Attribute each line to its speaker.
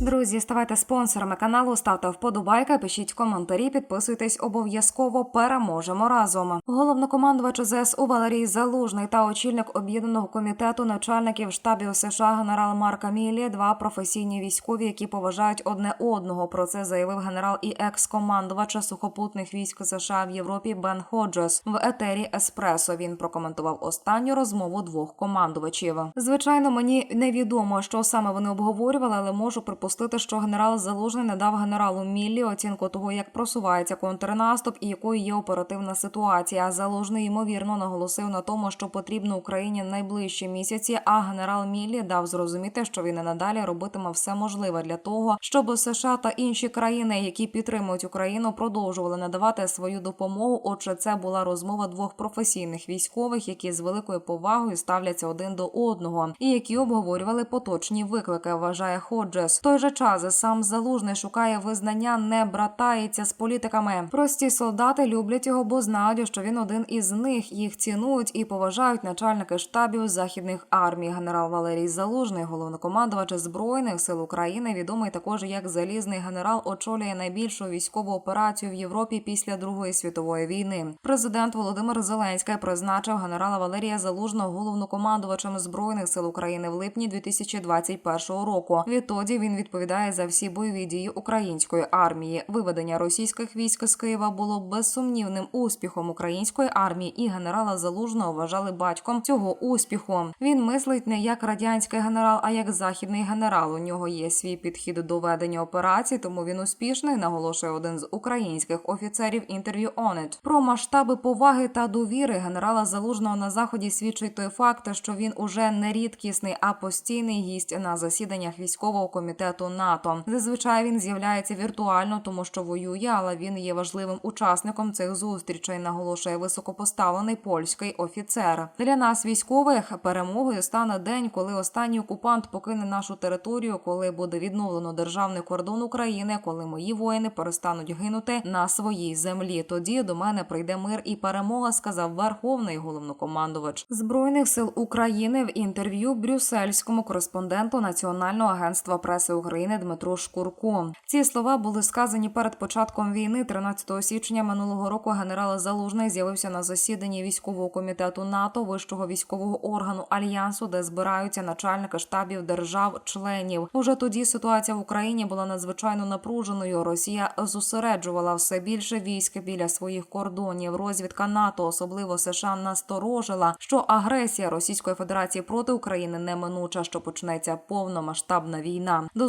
Speaker 1: Друзі, ставайте спонсорами каналу, ставте вподобайки, пишіть коментарі, підписуйтесь обов'язково. Переможемо разом. Головнокомандувач ЗСУ Валерій Залужний та очільник об'єднаного комітету начальників штабів США генерал Марк Амілі, два професійні військові, які поважають одне одного. Про це заявив генерал і екс-командувач сухопутних військ США в Європі Бен Ходжес в етері Еспресо. Він прокоментував останню розмову двох командувачів. Звичайно, мені невідомо, що саме вони обговорювали, але можу припустити, що генерал Залужний не дав генералу Міллі оцінку того, як просувається контрнаступ і якою є оперативна ситуація. Залужний ймовірно наголосив на тому, що потрібно Україні найближчі місяці. А генерал Міллі дав зрозуміти, що він і надалі робитиме все можливе для того, щоб США та інші країни, які підтримують Україну, продовжували надавати свою допомогу. Отже, це була розмова двох професійних військових, які з великою повагою ставляться один до одного, і які обговорювали поточні виклики. Вважає Ходжес. В же час сам залужний шукає визнання, не братається з політиками. Прості солдати люблять його, бо знають, що він один із них. Їх цінують і поважають начальники штабів західних армій. Генерал Валерій Залужний, головнокомандувач збройних сил України, відомий також як залізний генерал, очолює найбільшу військову операцію в Європі після Другої світової війни. Президент Володимир Зеленський призначив генерала Валерія Залужного головнокомандувачем збройних сил України в липні 2021 року. Відтоді він відповідає за всі бойові дії української армії. Виведення російських військ з Києва було безсумнівним успіхом української армії, і генерала Залужного вважали батьком цього успіху. Він мислить не як радянський генерал, а як західний генерал. У нього є свій підхід до ведення операцій, тому він успішний. Наголошує один з українських офіцерів інтерв'ю «On.it». про масштаби поваги та довіри генерала Залужного на заході свідчить той факт, що він уже не рідкісний, а постійний гість на засіданнях військового комітету НАТО. Зазвичай він з'являється віртуально, тому що воює, але він є важливим учасником цих зустрічей. Наголошує високопоставлений польський офіцер. Для нас, військових, перемогою стане день, коли останній окупант покине нашу територію, коли буде відновлено державний кордон України, коли мої воїни перестануть гинути на своїй землі. Тоді до мене прийде мир і перемога, сказав верховний головнокомандувач збройних сил України в інтерв'ю брюссельському кореспонденту Національного агентства преси України Дмитру Шкурку. Ці слова були сказані перед початком війни. 13 січня минулого року генерал Залужний з'явився на засіданні військового комітету НАТО, вищого військового органу альянсу, де збираються начальники штабів держав-членів. Уже тоді ситуація в Україні була надзвичайно напруженою. Росія зосереджувала все більше військ біля своїх кордонів. Розвідка НАТО, особливо США, насторожила, що агресія Російської Федерації проти України неминуча, що почнеться повномасштабна війна. До